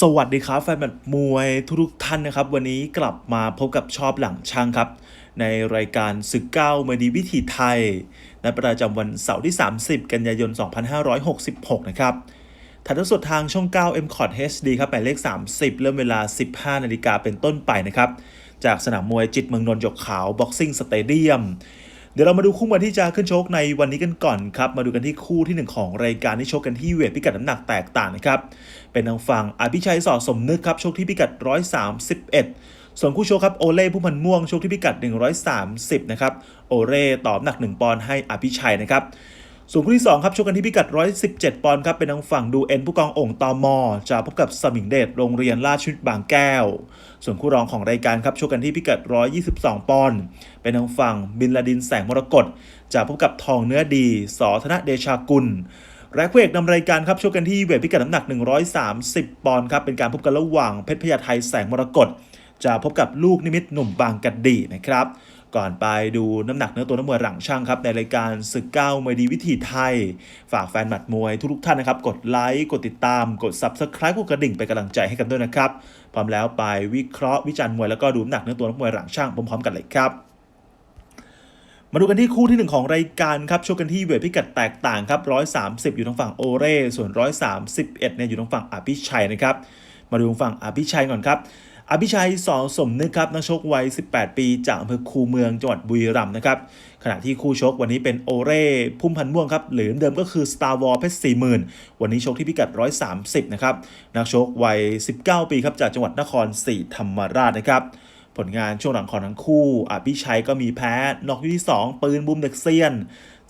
สวัสดีครับแฟนบัดมวยทุกๆท่านนะครับ วันนี้กลับมาพบกับชอบหลังช่างครับ ในรายการศึกเก้ามดีวิถีไทยในประจำวันเสาร์ที่ 30 กันยายน 2566 นะครับถ่ายทอดสดทางช่อง 9 m c o t HD ครับหมายเลข 30 เริ่มเวลา 15 นาฬิกาเป็นต้นไปนะครับ จากสนามมวยจิตเมืองนนท์หยกขาวบ็อกซิ่งสเตเดียม เดี๋ยวเรามาดูคู่มวยที่จะขึ้นชกในวันนี้กันก่อนครับ มาดูกันที่คู่ที่หนึ่งของรายการที่ชกกันที่เวทพิกัดน้ำหนักแตกต่างนะครับ เป็นทางฝั่งอภิชัยสอสมนึกครับชกที่พิกัด 131 ส่วนคู่ชกครับโอเล่ผู้พันม่วงชกที่พิกัด 130 นะครับ โอเล่ตอบหนัก 1 ปอนด์ให้อภิชัยนะครับ ส่วนคู่ที่2ครับชกกันที่พิกัด 117 ปอนด์ครับ เป็นทางฝั่งดูเอ็นผู้กองโอ่งตอมอจะพบกับสมิงเดชโรงเรียนราชชุดบางแก้ว ส่วนคู่รองของรายการครับชกกันที่พิกัด 122 ปอนด์เป็นทางฝั่งบินลาดินแสงมรกตจะพบกับทองเนื้อดีสอธนเดชากุลและคู่เอกนำรายการครับชกกันที่เวทพิกัดน้ำหนัก 130 ปอนด์ครับเป็นการพบกันระหว่างเพชรพญาไทแสงมรกตจะพบกับลูกนิมิตหนุ่มบางกะดีนะครับ ก่อนไปดูน้ำหนักเนื้อตัวน้ำมวยหลังช่างครับในรายการศึกเก้ามวยดีวิถีไทย ฝากแฟนหมัดมวยทุกท่านนะครับ กดไลค์กดติดตาม กด Subscribe กดกระดิ่งเป็นกำลังใจให้กันด้วยนะครับ พร้อมแล้วไปวิเคราะห์วิจารณ์มวยแล้วก็ดูน้ำหนักเนื้อตัวน้ำมวยหลังช่างพร้อมๆกันเลยครับมาดูกันที่คู่ที่ 1 ของรายการครับชกกันที่เวทพิกัดแตกต่างครับ 130 อยู่ทางฝั่งโอเร่ส่วน 131เนี่ยอยู่ทางฝั่งอภิชัยนะครับ มาดูทางฝั่งอภิชัยก่อนครับ อภิชัยสอสมนึกครับนักชกวัย 18 ปีจากอำเภอคูเมืองจังหวัดบุรีรัมย์นะครับขณะที่คู่ชกวันนี้เป็นโอเร่พุ่มพันธ์ม่วงครับหรือเดิมก็คือ Star War เพชร40,000 วันนี้ชกที่พิกัด 130 นะครับนักชกวัย 19 ปีครับจากจังหวัดนครศรีธรรมราชนะครับผลงานช่วงหลังของทั้งคู่อภิชัยก็มีแพ้นอกยกที่ 2 ปืนบุมเด็กเซียน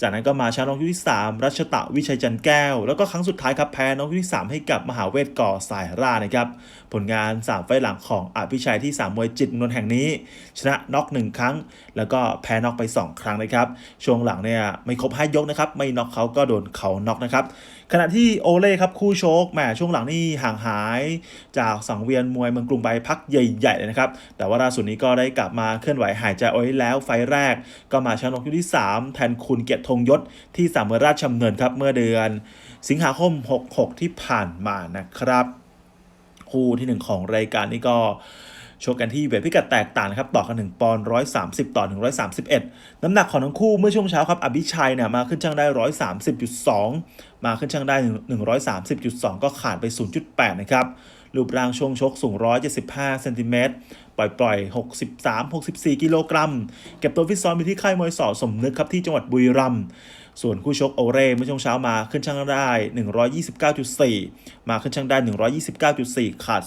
จากนั้นก็มาชนะนอกยกที่ 3 รัชตะวิชัยจันแก้ว แล้วก็ครั้งสุดท้ายครับแพ้นอกยกที่ 3 ให้กับมหาเวทก่อสายรานะครับ ผลงาน 3 ไฟหลังของอภิชัยที่ 3 มวยจิตนนแห่งนี้ ชนะน็อก1ครั้ง แล้วก็แพ้น็อกไป 2 ครั้งนะครับ ช่วงหลังเนี่ยไม่ครบ5ยกนะครับ ไม่น็อกเขาก็โดนเขาน็อกนะครับ ขณะที่โอเล่ครับคู่โชคแหมช่วงหลังนี่ห่างหาย จากสังเวียนมวยเมืองกรุงไปพักใหญ่ๆเลยนะครับ แต่ว่าล่าสุดนี้ก็ได้กลับมาเคลื่อนไหวหายใจเอาไว้แล้วไฟแรก ก็มาชนะนกยกที่ 3 แทนคุณเกียรติธงยศที่สามเอราชดำเนินครับเมื่อเดือน สิงหาคม 66 ที่ผ่านมานะครับ คู่ที่ 1 ของรายการนี้ก็ชกกันที่เวทพิกัดแตกต่างนะครับ ต่อกัน1ปอนด์130 ต่อ 131 น้ำหนักของทั้งคู่เมื่อช่วงเช้าครับ อภิชัยเนี่ยมาขึ้นช่างได้ 130.2 มาขึ้นช่างได้ 130.2 ก็ขาดไป 0.8 นะครับ รูปร่างช่วงชกสูง 175 เซนติเมตร ปล่อยปล่อย63 64 กิโลกรัม เก็บตัวฟิตซ้อมอยู่ที่ค่ายมวยสอสมนึกครับที่จังหวัดบุรีรัมย์ส่วนคู่ชกโอเร่เมื่อช่วงเช้ามาขึ้นช่างได้ 129.4 มาขึ้นช่างได้ 129.4 ขาด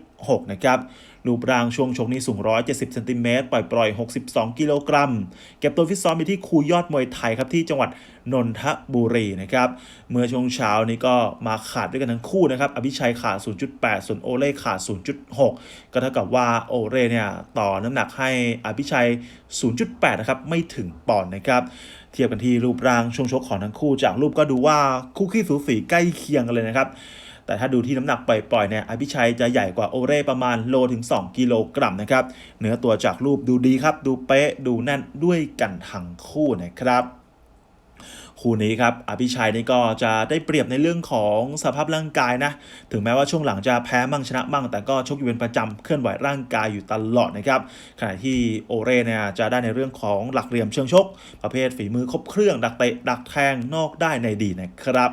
0.6 นะครับ รูปร่างช่วงชกนี้สูง 170เซนติเมตรปล่อยปล่อย 62 กิโลกรัม เก็บตัวฟิตซ้อมอยู่ที่คูยอดมวยไทยครับที่จังหวัดนนทบุรีนะครับ เมื่อช่วงเช้านี้ก็มาขาดด้วยกันทั้งคู่นะครับ อภิชัยขาด 0.8 ส่วนโอเล่ขาด 0.6 ก็เท่ากับว่าโอเล่เนี่ยต่อน้ำหนักให้อภิชัย 0.8 นะครับ ไม่ถึงปอนด์นะครับเทียบกันที่รูปร่างช่วงชกของทั้งคู่จากรูปก็ดูว่าคู่ขี้สูสีใกล้เคียงกันเลยนะครับ แต่ถ้าดูที่น้ำหนักปล่อยๆเนี่ยอภิชัยจะใหญ่กว่าโอเร่ประมาณโลถึง 2 กิโลกรัมนะครับเนื้อตัวจากรูปดูดีครับ ดูเป๊ะดูแน่นด้วยกันทั้งคู่นะครับคู่นี้ครับ อภิชัยนี่ก็จะได้เปรียบในเรื่องของสภาพร่างกายนะ ถึงแม้ว่าช่วงหลังจะแพ้มั่งชนะมั่ง แต่ก็ชกอยู่เป็นประจำเคลื่อนไหวร่างกายอยู่ตลอดนะครับ ขณะที่โอเร่เนี่ยจะได้ในเรื่องของหลักเหลี่ยมเชิงชก ประเภทฝีมือครบเครื่อง ดักเตะดักแทงนอกได้ในดีนะครับ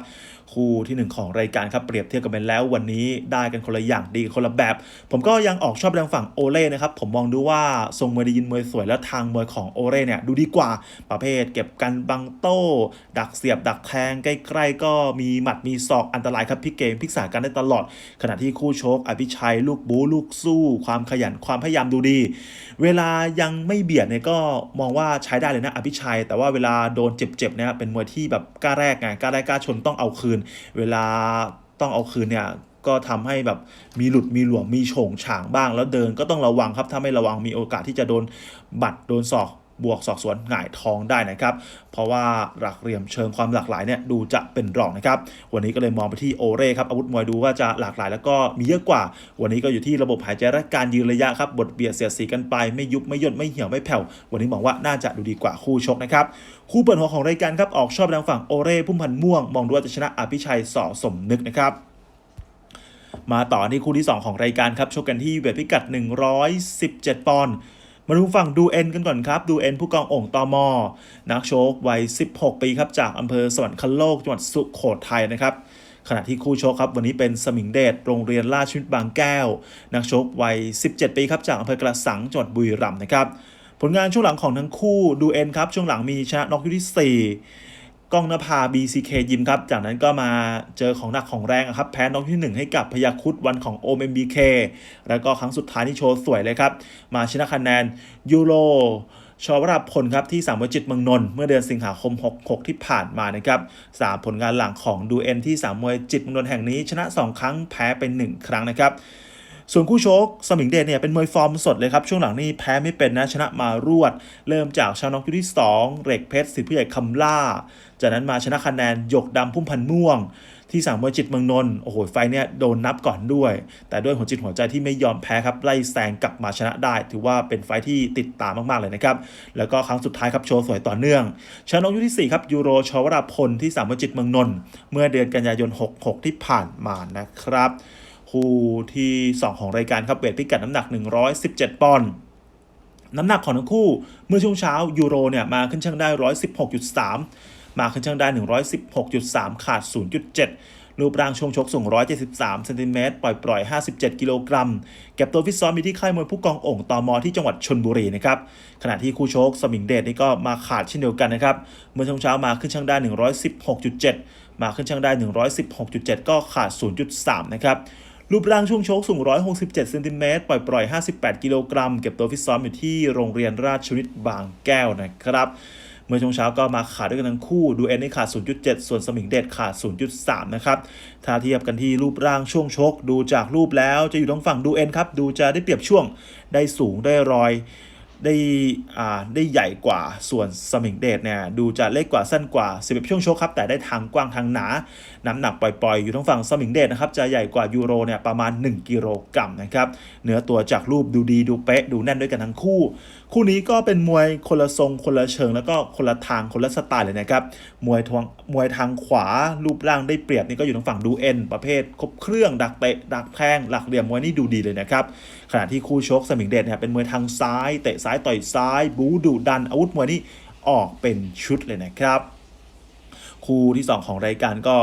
คู่ทีหนึ่1 ของรายการครับเปรียบเทียบกันไปแล้ววันนี้ได้กันคนละอย่างดีคนละแบบ ผมก็ยังออกชอบแรงฝั่งโอเล่นะครับผมมองดูว่าทรงมวยดียินมวยสวยและทางมวยของโอเล่เนี่ยดูดีกว่าประเภท เก็บกันบังโต้ ดักเสียบ ดักแทงใกล้ๆก็มีหมัดมีศอกอันตรายครับพิกเกมพิกสถากันได้ตลอด ขณะที่คู่ชก อภิชัย ลูกบูลูกสู้ ความขยันความพยายามดูดี เวลายังไม่เบียดเนี่ยก็มองว่าใช้ได้เลยนะอภิชัย แต่ว่าเวลาโดนเจ็บๆเนี่ยเป็นมวยที่แบบกล้าแรกไงกล้าได้กล้าชนต้องเอาคืนเวลาต้องเอาคืนเนี่ยก็ทำให้แบบมีหลุดมีหลวมมีโฉงฉางบ้าง แล้วเดินก็ต้องระวังครับถ้าไม่ระวังมีโอกาสที่จะโดนบัตรโดนศอก บวกศอกสวนหงายทองได้นะครับ เพราะว่าหลักเหลี่ยมเชิงความหลากหลายเนี่ยดูจะเป็นรองนะครับ วันนี้ก็เลยมองไปที่โอเร่ครับอาวุธมวยดูว่าจะหลากหลายแล้วก็มีเยอะกว่า วันนี้ก็อยู่ที่ระบบหายใจและการยืนระยะครับบทเบียดเสียดสีกันไปไม่ยุบไม่ย่นไม่เหี่ยวไม่แผ่ววันนี้มองว่าน่าจะดูดีกว่าคู่ชกนะครับคู่เปิดหัวของรายการครับออกชอบทางฝั่งโอเร่พุ่มพันธ์ม่วงมองดูว่าจะชนะอภิชัยสอสมนึกนะครับมาต่อที่คู่ที่ 2 ของรายการครับชกกันที่เวทพิกัด 117 ปอนด์ มาดูฝั่งดูเอ็นกันก่อนครับ ดูเอ็นผู้กองโอ่งตอมอ นักโชควัย 16 ปีครับ จากอำเภอสวรรคโลกจังหวัดสุโขทัยนะครับขณะที่คู่ชกครับวันนี้เป็นสมิงเดชโรงเรียนราชวิทย์บางแก้ว นักชกวัย 17 ปีครับจากอำเภอกระสังจังหวัดบุรีรัมย์นะครับผลงานช่วงหลังของทั้งคู่ดูเอ็นครับช่วงหลังมีชนะน็อกยกที่ 4 ก้องนภา BCK ยิมครับ จากนั้นก็มาเจอของหนักของแรงครับ แพ้น็อกที่ 1 ให้กับพยาคุดวันของ OMBK แล้วก็ครั้งสุดท้ายที่โชว์สวยเลยครับ มาชนะคะแนนยูโรชวราพลครับที่สามวจิตเมืองนนท์เมื่อเดือนสิงหาคม 66 ที่ผ่านมานะครับสามผลงานหลังของดูเอ็นที่สามมวยจิตเมืองนนท์แห่งนี้ชนะ 2 ครั้งแพ้เป็น1ครั้งนะครับ ส่วนคู่ชกสมิงเดชเนี่ยเป็นมวยฟอร์มสดเลยครับ ช่วงหลังนี่แพ้ไม่เป็นนะชนะมารวด เริ่มจากชาวนอกยุคที่ 2เหล็กเพชรสิทธิผู้ใหญ่คำล่า จากนั้นมาชนะคะแนนหยกดำพุ่มพันม่วง ที่สามมวยจิตเมืองนนท์โอ้โหไฟเนี่ยโดนนับก่อนด้วย แต่ด้วยหัวจิตหัวใจที่ไม่ยอมแพ้ครับไล่แซงกลับมาชนะได้ ถือว่าเป็นไฟที่ติดตามมากๆเลยนะครับแล้วก็ครั้งสุดท้ายครับโชว์สวยต่อเนื่องชนะนกยุคที่4ครับยูโรชวราพลที่สามมวยจิตเมืองนนท์เมื่อเดือนกันยายน 66 ที่ผ่านมานะครับ คู่ที่ 2 ของรายการครับเวทพิกัดน้ำหนัก 117 ปอนด์น้ำหนักของทั้งคู่เมื่อช่วงเช้ายูโรเนี่ยมาขึ้นช่างได้ 116.3 มาขึ้นช่างได้ 116.3 ขาด 0.7 รูปร่างช่วงชกสูง 173เซนติเมตรปล่อยปล่อย 57 กิโลกรัม เก็บตัวฟิตซ้อมมีที่ค่ายมวยผู้กองโอ่งตอมอที่จังหวัดชนบุรีนะครับ ขณะที่คู่ชกสมิงเดชนี่ก็มาขาดเช่นเดียวกันนะครับ เมื่อช่วงเช้ามาขึ้นช่างได้ 116.7 มาขึ้นช่างได้ 116.7 ก็ขาด 0.3 นะครับ รูปร่างช่วงชกสูง 167 เซนติเมตรปล่อยปล่อย 58 กิโลกรัม เก็บตัวฟิตซ้อมอยู่ที่โรงเรียนราชวิทย์บางแก้วนะครับเมื่อช่วงเช้าก็มาขาดด้วยกันทั้งคู่ ดูเอ็นนี่ขาด 0.7 ส่วนสมิงเดชขาด 0.3 นะครับ ถ้าเทียบกันที่รูปร่างช่วงชก ดูจากรูปแล้วจะอยู่ทางฝั่งดูเอ็นครับ ดูจะได้เปรียบช่วง ได้สูงได้รอย ได้อ่าได้ใหญ่กว่าส่วนสมิงเดชเนี่ยดูจะเล็กกว่าสั้นกว่า11ช่วงชกครับแต่ได้ทางกว้างทางหนา น้ำหนักปล่อยๆ อยู่ทั้งฝั่งสมิงเดชนะครับจะใหญ่กว่ายูโรเนี่ยประมาณ 1 กิโลกรัมนะครับเนื้อตัวจากรูปดูดีดูเป๊ะดูแน่นด้วยกันทั้งคู่คู่นี้ก็เป็นมวยคนละทรงคนละเชิง แล้วก็คนละทางคนละสไตล์เลยนะครับ มวยทางมวยทางขวารูปร่างได้เปรียบนี่ก็อยู่ทางฝั่งดูเอ็นประเภทครบเครื่องดักเตะดักแทงหลักเหลี่ยมมวยนี่ดูดีเลยนะครับ ขณะที่คู่ชกสมิงเดชเนี่ยเป็นมวยทางซ้าย เตะซ้ายต่อยซ้าย บูดุดันอาวุธมวยนี่ออกเป็นชุดเลยนะครับคู่ที่ 2 ของรายการก็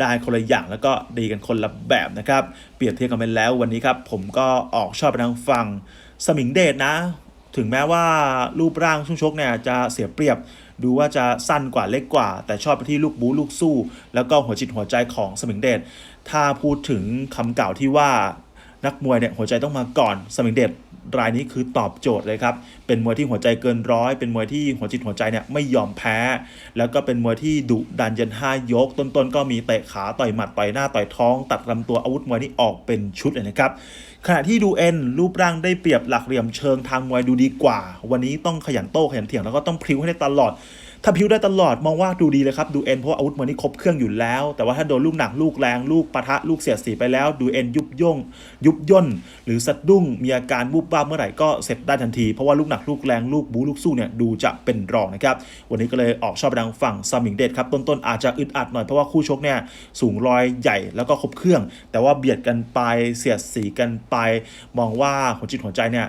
ได้คนละอย่างแล้วก็ดีกันคนละแบบนะครับ เปรียบเทียบกันไปแล้ววันนี้ครับ ผมก็ออกชอบไปทางฝั่งสมิงเดชนะ ถึงแม้ว่ารูปร่างช่วงชกเนี่ยจะเสียเปรียบดูว่าจะสั้นกว่าเล็กกว่า แต่ชอบไปที่ลูกบูลูกสู้ แล้วก็หัวจิตหัวใจของสมิงเดชถ้าพูดถึงคำกล่าวที่ว่านักมวยเนี่ยหัวใจต้องมาก่อนสมิงเดชรายนี้คือตอบโจทย์เลยครับ เป็นมวยที่หัวใจเกินร้อย เป็นมวยที่หัวจิตหัวใจเนี่ยไม่ยอมแพ้ แล้วก็เป็นมวยที่ดุดันยันห้ายก ต้นๆก็มีเตะขาต่อยหมัดต่อยหน้าต่อยท้อง ตัดลำตัวอาวุธมวยนี่ออกเป็นชุดเลยนะครับ ขณะที่ดูเอ็นรูปร่างได้เปรียบหลักเหลี่ยมเชิงทางมวยดูดีกว่า วันนี้ต้องขยันโต้ขยันเถียงแล้วก็ต้องพริ้วให้ได้ตลอด ถ้าพิ้วได้ตลอดมองว่าดูดีเลยครับดูเอ็นเพราะอาวุธมวยนี่ครบเครื่องอยู่แล้ว แต่ว่าถ้าโดนลูกหนักลูกแรงลูกปะทะลูกเสียดสีไปแล้ว ดูเอ็นยุบย่งยุบย่น หรือสะดุ้งมีอาการบุบบ้าบเมื่อไหร่ก็เสร็จได้ทันที เพราะว่าลูกหนักลูกแรงลูกบูลูกสู้เนี่ยดูจะเป็นรองนะครับวันนี้ก็เลยออกชอบไปทางฝั่งซามิงเดชครับต้นๆอาจจะอึดอัดหน่อยเพราะว่าคู่ชกเนี่ยสูงรอยใหญ่แล้วก็ครบเครื่อง แต่ว่าเบียดกันไปเสียดสีกันไป มองว่าหัวจิตหัวใจเนี่ย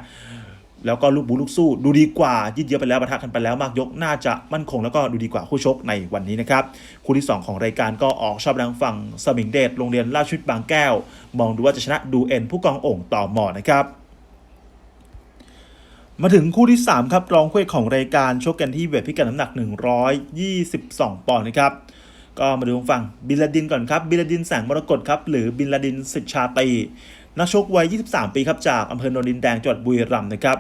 แล้วก็ลูกบูลูกสู้ดูดีกว่ายืดเยื้อไปแล้วปะทะกันไปแล้วมากยกน่าจะมั่นคงแล้วก็ดูดีกว่าคู่ชกในวันนี้นะครับคู่ที่ 2 ของรายการก็ออกชอบทางฝั่งสมิงเดชโรงเรียนราชวิทย์บางแก้ว มองดูว่าจะชนะดูเอ็นผู้กองโอ่งต่อหมอนะครับมาถึงคู่ที่ 3 ครับรองคู่เอกของรายการชกกันที่เวทพิกัดน้ำหนัก 122 ปอนด์นะครับก็มาดูฝั่งบินลาดินก่อนครับบินลาดินแสงมรกตครับหรือบินลาดินสิทธชาตี นักชกวัย 23 ปีครับจากอำเภอโนนดินแดงจังหวัดบุรีรัมย์นะครับ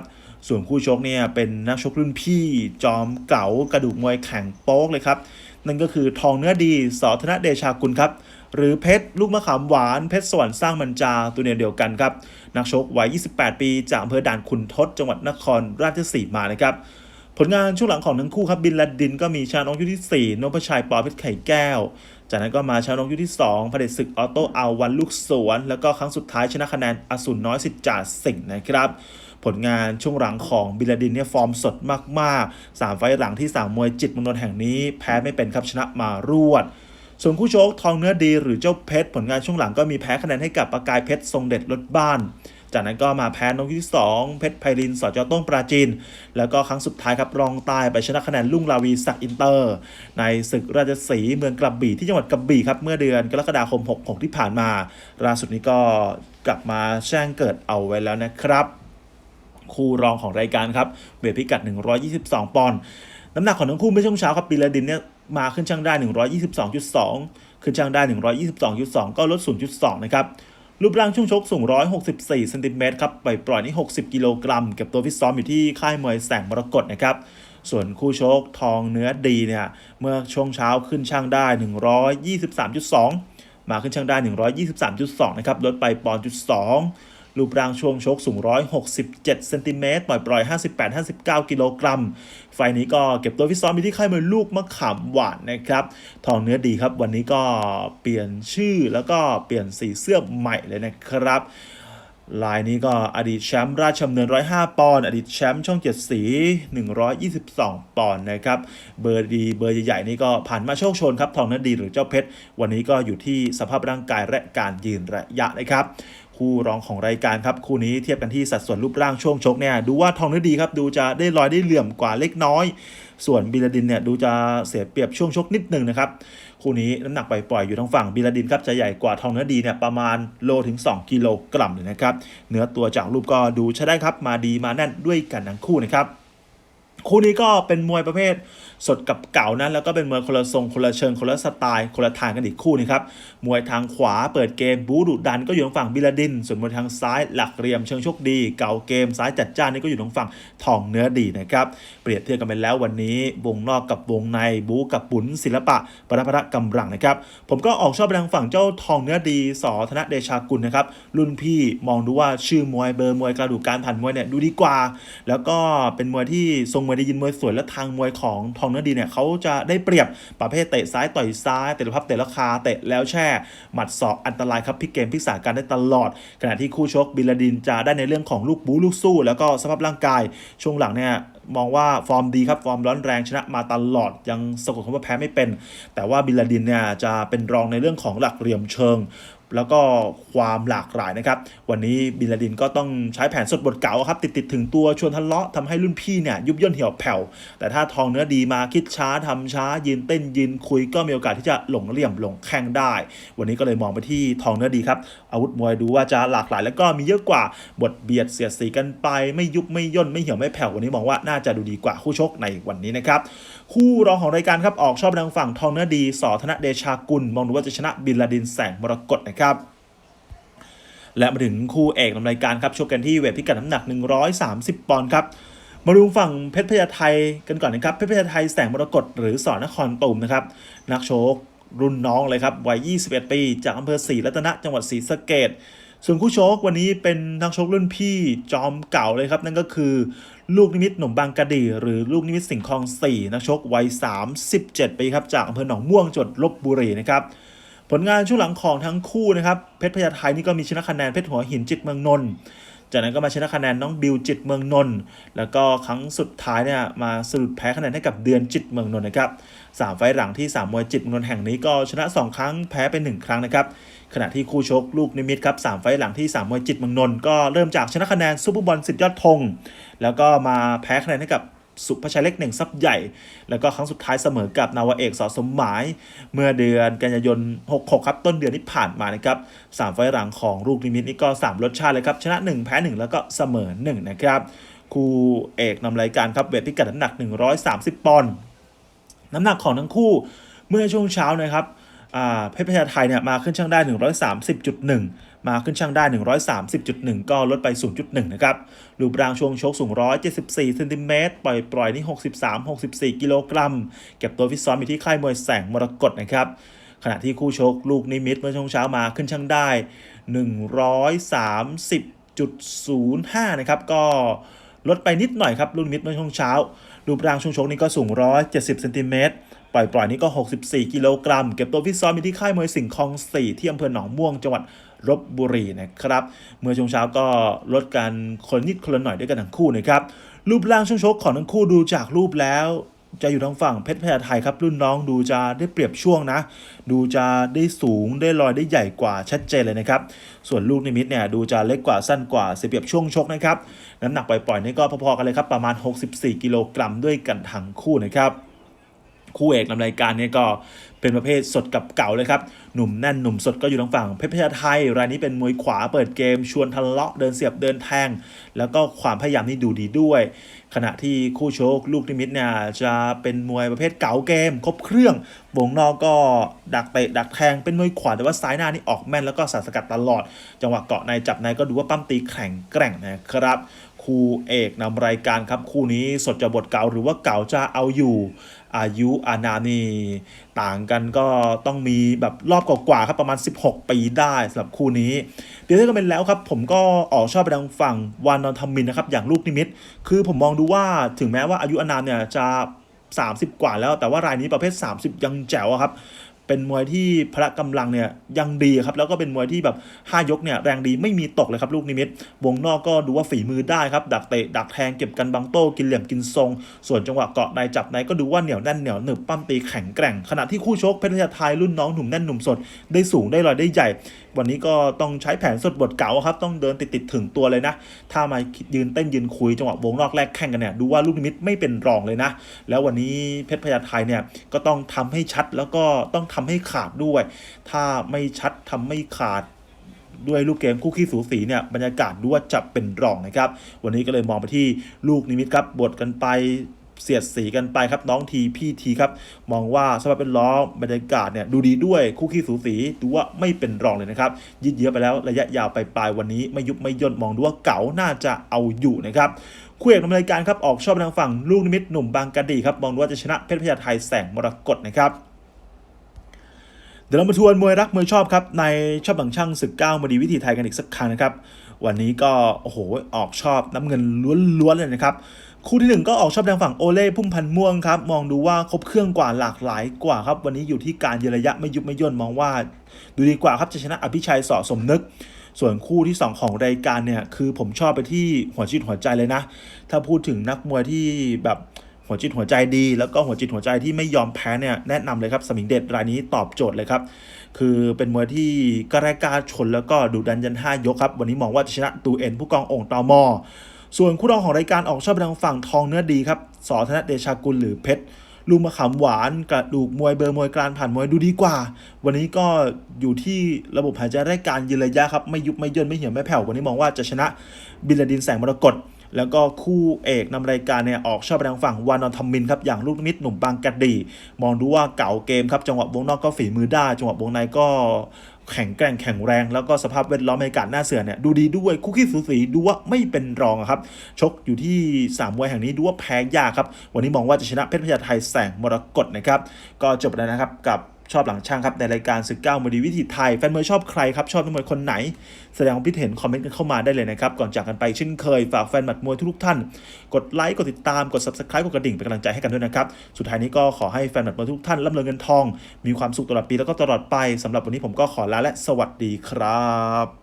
ส่วนคู่ชกเนี่ยเป็นนักชกรุ่นพี่จอมเก๋ากระดูกมวยแข็งโป๊กเลยครับ นั่นก็คือทองเนื้อดีสอธนเดชากุลครับหรือเพชรลูกมะขามหวานเพชรสวรรค์สร้างมันจาตัวเนียเดียวกันครับ นักชกวัย 28 ปี จากอำเภอด่านขุนทดจังหวัดนครราชสีมานะครับ ผลงานช่วงหลังของทั้งคู่ครับบินลาดินก็มีชาน้องยุทธที่ 4นพชัยปอเพชรไข่แก้ว จากนั้นก็มาชาน้องยุทธที่2พระเดชศึกออโต้เอาวันลูกสวน แล้วก็ครั้งสุดท้ายชนะคะแนนอสูรน้อยสิทธิ์จ่าสิงห์นะครับผลงานช่วงหลังของบิลาดินเนี่ยฟอร์มสดมากๆ 3 ไฟหลังที่สามมวยจิตมงนนท์แห่งนี้ แพ้ไม่เป็นครับชนะมารวด ส่วนคู่โชคทองเนื้อดีหรือเจ้าเพชร ผลงานช่วงหลังก็มีแพ้คะแนนให้กับประกายเพชรทรงเด็ดรถบ้าน จากนั้นก็มาแพ้นกที่ 2 เพชรไพรินสอจต้งปราจีน แล้วก็ครั้งสุดท้ายครับรองใต้ไปชนะคะแนนลุ่งลาวีสักอินเตอร์ ในศึกราชสีเมืองกระบี่ที่จังหวัดกระบี่ครับเมื่อเดือนกรกฎาคม 66 ที่ผ่านมาล่าสุดนี้ก็กลับมาแจ้งเกิดเอาไว้แล้วนะครับ คู่รองของรายการครับเวทพิกัด 122 ปอนด์น้ำหนักของทั้งคู่เมื่อช่วงเช้าครับปีละดินเนี่ยมาขึ้นช่างได้ 122.2 ขึ้นช่างได้ 122.2 ก็ลด 0.2 นะครับ รูปร่างช่วงชกสูง 164เซนติเมตรครับไปปล่อยนี่ 60 กิโลกรัม เก็บตัวฟิตซ้อมอยู่ที่ค่ายมวยแสงมรกตนะครับ ส่วนคู่ชกทองเนื้อดีเนี่ย เมื่อช่วงเช้าขึ้นช่างได้ 123.2 มาขึ้นช่างได้ 123.2 นะครับ ลดไปปอนด์จุดสอง รูปร่างช่วงชกสูง 167เซนติเมตรปล่อยปล่อย 58-59 กิโลกรัม ไฟนี้ก็เก็บตัวฟิตซ้อมอยู่ที่ค่ายมวยลูกมะขามหวานนะครับ ทองเนื้อดีครับ วันนี้ก็เปลี่ยนชื่อแล้วก็เปลี่ยนสีเสื้อใหม่เลยนะครับลายนี้ก็อดีตแชมป์ราชดำเนิน 105 ปอนด์อดีตแชมป์ช่องเจ็ดสี 122 ปอนด์นะครับ เบอร์ดีเบอร์ใหญ่ๆนี่ก็ผ่านมาโชคชนครับ ทองนั้นดีหรือเจ้าเพชร วันนี้ก็อยู่ที่สภาพร่างกายและการยืนระยะนะครับ คู่รองของรายการครับคู่นี้เทียบกันที่สัดส่วนรูปร่างช่วงชกเนี่ยดูว่าทองนั้นดีครับดูจะได้ลอยได้เหลื่อมกว่าเล็กน้อย ส่วนบิลาดินเนี่ยดูจะเสียเปรียบช่วงชกนิดหนึ่งนะครับคู่นี้น้ำหนักปล่อยๆอยู่ทางฝั่งบิลาดินครับจะใหญ่กว่าทองเนื้อดีเนี่ยประมาณโลถึง 2 กิโลกรัมเลยนะครับเนื้อตัวจากรูปก็ดูใช้ได้ครับมาดีมาแน่นด้วยกันทั้งคู่นะครับ คู่นี้ก็เป็นมวยประเภทสดกับเก่านั้นแล้วก็เป็นมวยคนละทรงคนละเชิงคนละสไตล์คนละทางกันอีกคู่นึงครับมวยทางขวาเปิดเกมบูดุดันก็อยู่ทางฝั่งบิลาดิน ส่วนมวยทางซ้ายหลักเหลี่ยมเชิงโชคดี เก่าเกมซ้ายจัดจ้านนี่ก็อยู่ทางฝั่งทองเนื้อดีนะครับเปรียบเทียบกันไปแล้ววันนี้ วงนอกกับวงในบูกับปุนศิลปะประพระกำลังนะครับผมก็ออกชอบไปทางฝั่งเจ้าทองเนื้อดีสอธนเดชากุลนะครับรุ่นพี่มองดูว่าชื่อมวยเบอร์มวยกระดูกการผ่านมวยเนี่ยดูดีกว่า แล้วก็เป็นมวยที่ทรงมวยได้ยินมวยสวยและทางมวยของทองเนื้อดีเนี่ยเขาจะได้เปรียบประเภทเตะซ้ายต่อยซ้ายเตะพับเตะราคาเตะแล้วแช่หมัดศอกอันตรายครับพลิกเกมพลิกสาการได้ตลอด ขณะที่คู่ชกบิลดินจะได้ในเรื่องของลูกบูลูกสู้ แล้วก็สภาพร่างกายช่วงหลังเนี่ยมองว่าฟอร์มดีครับ ฟอร์มร้อนแรงชนะมาตลอด ยังสะกดคำว่าแพ้ไม่เป็น แต่ว่าบิลาดินเนี่ยจะเป็นรองในเรื่องของหลักเหลี่ยมเชิง แล้วก็ความหลากหลายนะครับ วันนี้บินลาดินก็ต้องใช้แผนสดบทเก่าครับ ติดติดถึงตัวชวนทะเลาะทำให้รุ่นพี่เนี่ยยุบย่นเหี่ยวแผ่ว แต่ถ้าทองเนื้อดีมาคิดช้าทำช้ายืนเต้นยืนคุยก็มีโอกาสที่จะหลงเหลี่ยมหลงแข้งได้ วันนี้ก็เลยมองไปที่ทองเนื้อดีครับ อาวุธมวยดูว่าจะหลากหลายแล้วก็มีเยอะกว่าบทเบียดเสียดสีกันไป ไม่ยุบไม่ย่นไม่เหี่ยวไม่แผ่ววันนี้มองว่าน่าจะดูดีกว่าคู่ชกในวันนี้นะครับคู่รองของรายการครับออกชอบทางฝั่งทองเนื้อดีสอธนเดชากุลมองดูว่าจะชนะบินลาดินแสงมรกตนะครับและมาถึงคู่เอกนำรายการครับชกกันที่เวทพิกัดน้ำหนัก 130 ปอนด์ครับ มาดูฝั่งเพชรพญาไทกันก่อนนะครับ เพชรพญาไทแสงมรกตหรือสอนนครตุ่มนะครับ นักโชครุ่นน้องเลยครับ วัย 21 ปี จากอำเภอศรีรัตนะจังหวัดศรีสะเกดส่วนคู่ชกวันนี้เป็นนักชกรุ่นพี่จอมเก่าเลยครับ นั่นก็คือ ลูกนิมิตหนุ่มบางกะดี หรือลูกนิมิตสิงห์คลอง 4 นักชกวัย 37 ปีครับ จากอำเภอหนองม่วงจังหวัดลบบุรีนะครับ ผลงานช่วงหลังของทั้งคู่นะครับ เพชรพญาไทนี่ก็มีชนะคะแนนเพชรหัวหินจิตเมืองนนท์จากนั้นก็มาชนะคะแนนน้องบิวจิตเมืองนนท์แล้วก็ครั้งสุดท้ายเนี่ยมาสรุปแพ้คะแนนให้กับเดือนจิตเมืองนนท์นะครับสามไฟหลังที่สามมวยจิตเมืองนนท์แห่งนี้ก็ชนะ 2 ครั้งแพ้ไป 1 ครั้งนะครับขณะที่คู่ชกลูกนิมิตครับสามไฟหลังที่สามมวยจิตเมืองนนท์ก็เริ่มจากชนะคะแนนซุปเปอร์บอลสิทธิยอดธงแล้วก็มาแพ้คะแนนให้กับ สุภชัยเล็กหนึ่งซับใหญ่ แล้วก็ครั้งสุดท้ายเสมอกับนาวเอกสอสมหมาย เมื่อเดือนกันยายน 66 ครับ ต้นเดือนที่ผ่านมานะครับสามไฟล์หลังของลูกนิมิตนี่ก็ 3 รสชาติเลยครับ ชนะ 1 แพ้ 1 แล้วก็เสมอ 1 นะครับคู่เอกนำรายการครับเวทพิกัดน้ำหนัก 130 ปอนด์น้ำหนักของทั้งคู่เมื่อช่วงเช้านะครับอ่าเพชรพญาไทยเนี่ยมาขึ้นช่างได้ 130.1 มาขึ้นช่างได้ 130.1 ก็ลดไป 0.1 นะครับ รูปร่างช่วงชกสูง 174เซนติเมตรปล่อยปล่อยนี่ 63-64 กิโลกรัม เก็บตัวฟิตซ้อมอยู่ที่ค่ายมวยแสงมรกตนะครับ ขณะที่คู่ชกลูกนิมิตเมื่อช่วงเช้ามาขึ้นช่างได้ 130.05 นะครับ ก็ลดไปนิดหน่อยครับลูกนิมิตเมื่อช่วงเช้า รูปร่างช่วงชกนี่ก็สูง 170เซนติเมตร ปล่อยปล่อยนี่ก็ 64 กิโลกรัม เก็บตัวฟิตซ้อมอยู่ที่ค่ายมวยสิงห์คลอง 4 ที่อำเภอหนองม่วงจังหวัดลบบุรีนะครับ เมื่อช่วงเช้าก็ลดกันคนนิดคนหน่อยด้วยกันทั้งคู่นะครับรูปร่างช่วงชกของทั้งคู่ดูจากรูปแล้ว จะอยู่ทางฝั่งเพชรพญาไทยครับ รุ่นน้องดูจะได้เปรียบช่วงนะ ดูจะได้สูงได้ลอยได้ใหญ่กว่าชัดเจนเลยนะครับ ส่วนลูกนิมิตเนี่ยดูจะเล็กกว่าสั้นกว่าเสียเปรียบช่วงชกนะครับน้ำหนักปล่อยๆนี่ก็พอๆกันเลยครับประมาณ 64 กิโลกรัมด้วยกันทั้งคู่นะครับ คู่เอกนำรายการนี่ยก็เป็นประเภทสดกับเก่าเลยครับ หนุ่มแน่นหนุ่มสดก็อยู่ทางฝั่งเพชรพญาไทย รายนี้เป็นมวยขวาเปิดเกม ชวนทะเลาะเดินเสียบเดินแทง แล้วก็ความพยายามนี่ดูดีด้วย ขณะที่คู่โชคลูกนิมิตเนี่ยจะเป็นมวยประเภทเก๋าเกม ครบเครื่องวงนอกก็ดักเตะดักแทงเป็นมวยขวาแต่ว่าซ้ายหน้านี่ออกแม่นแล้วก็สาดสกัดตลอด จังหวะเกาะในจับในก็ดูว่าปั้มตีแข็งแกร่งนะครับ คู่เอกนำรายการครับคู่นี้สดจะบทเก่าหรือว่าเก่าจะเอาอยู่ อายุอานามนี่ต่างกันก็ต้องมีแบบรอบกว่าๆครับประมาณ 16 ปีได้สำหรับคู่นี้เดี๋ยวถ้าก็เป็นแล้วครับ ผมก็ออกชอบไปทางฝั่งวานอนทมินนะครับอย่างลูกนิมิต คือผมมองดูว่าถึงแม้ว่าอายุอานามเนี่ยจะ 30 กว่าแล้วแต่ว่ารายนี้ประเภท 30 ยังแจ๋วครับ เป็นมวยที่พละกำลังเนี่ยยังดีครับแล้วก็เป็นมวยที่แบบ5ยกเนี่ยแรงดีไม่มีตกเลยครับลูกนิมิต วงนอกก็ดูว่าฝีมือได้ครับดักเตะดักแทงเก็บกันบังโต้กินเหลี่ยมกินทรง ส่วนจังหวะเกาะในจับในก็ดูว่าเหนียวแน่นเหนียวหนึบปั้มตีแข็งแกร่ง ขณะที่คู่ชกเพชรพญาไทยรุ่นน้องหนุ่มแน่นหนุ่มสดได้สูงได้ลอยได้ใหญ่ วันนี้ก็ต้องใช้แผนสดบทเก่าครับต้องเดินติดติดถึงตัวเลยนะ ถ้ามายืนเต้นยืนคุยจังหวะวงนอกแรกแข่งกันเนี่ยดูว่าลูกนิมิตไม่เป็นรองเลยนะ แล้ววันนี้เพชรพญาไทยเนี่ยก็ต้องทำให้ชัดแล้วก็ต้องทำให้ขาดด้วย ถ้าไม่ชัดทำไม่ขาดด้วยลูกเกมคู่ขี้สูสีเนี่ยบรรยากาศดูว่าจะเป็นรองนะครับ วันนี้ก็เลยมองไปที่ลูกนิมิตครับบทกันไปเสียดสีกันไปครับน้องทีพี่ทีครับมองว่าสภาพเป็นล้อบรรยากาศเนี่ยดูดีด้วยคู่ขี้สูสีดูว่าไม่เป็นรองเลยนะครับยืดเยื้อไปแล้วระยะยาวไปปลายวันนี้ไม่ยุบไม่ย่นมองดูว่าเก๋าน่าจะเอาอยู่นะครับคู่เอกนำรายการครับออกชอบทางฝั่งลูกนิมิตหนุ่มบางกะดีครับมองดูว่าจะชนะเพชรพญาไทยแสงมรกตนะครับ ดี๋ยวเรามาทวนมวยรักมวยชอบครับในชอบหลังช่างศึกเก้ามาดีวิธีไทยกันอีกสักครั้งนะครับวันนี้ก็โอ้โหออกชอบน้ำเงินล้วนๆเลยนะครับคู่ที่หนึ่งก็ออกชอบทางฝั่งโอเล่พุ่มพันม่วงครับมองดูว่าครบเครื่องกว่าหลากหลายกว่าครับวันนี้อยู่ที่การยระยะไม่ยุบไม่ย่นมองว่า ดูดีกว่าครับจะชนะอภิชัยสอสมนึก ส่วนคู่ที่ 2 ของรายการเนี่ยคือผมชอบไปที่หัวจิตหัวใจเลยนะ ถ้าพูดถึงนักมวยที่แบบ หัวจิตหัวใจดี แล้วก็หัวจิตหัวใจที่ไม่ยอมแพ้เนี่ยแนะนำเลยครับสมิงเดชรายนี้ตอบโจทย์เลยครับคือเป็นมวยที่กระแรกาชนแล้วก็ดุดันยันห้ายกครับ วันนี้มองว่าจะชนะตูเอ็นผู้กององค์ตอมอ ส่วนคู่รองของรายการออกชอบทางฝั่งทองเนื้อดีครับสอธนเดชากุลหรือเพชรลูกมะขามหวานกระดูกมวยเบอร์มวยกลารผ่านมวยดูดีกว่า วันนี้ก็อยู่ที่ระบบหายใจรายการยืนระยะครับ ไม่ยุบไม่ย่นไม่เหี่ยวไม่แผ่ววันนี้มองว่าจะชนะบินลดินแสงมรกต แล้วก็คู่เอกนำรายการเนี่ยออกชอบไปทางฝั่งวานอนทมินครับอย่างลูกนิมิตหนุ่มบางกะดี มองดูว่าเก่าเกมครับจังหวะวงนอกก็ฝีมือได้จังหวะวงในก็แข็งแกร่งแข็งแรงแล้วก็สภาพแวดล้อมบรรยากาศหน้าเสือเนี่ยดูดีด้วยคู่ขี้สูสีดูว่าไม่เป็นรองครับ ชกอยู่ที่สามมวยแห่งนี้ดูว่าแพ้ยากครับ วันนี้มองว่าจะชนะเพชรพญาไทยแสงมรกตนะครับ ก็จบแล้วนะครับกับ ชอบหลังช่างครับในรายการศึกเก้ามวยดีวิถีไทย แฟนมวยชอบใครครับ ชอบนักมวยคนไหน แสดงความคิดเห็นคอมเมนต์กันเข้ามาได้เลยนะครับ ก่อนจากกันไปเช่นเคย ฝากแฟนหมัดมวยทุกท่าน กดไลค์ กดติดตาม กด subscribe กดกระดิ่งเป็นกำลังใจให้กันด้วยนะครับ สุดท้ายนี้ก็ขอให้แฟนหมัดมวยทุกท่านร่ำรวยเงินทอง มีความสุขตลอดปีแล้วก็ตลอดไปสำหรับวันนี้ผมก็ขอลาและสวัสดีครับ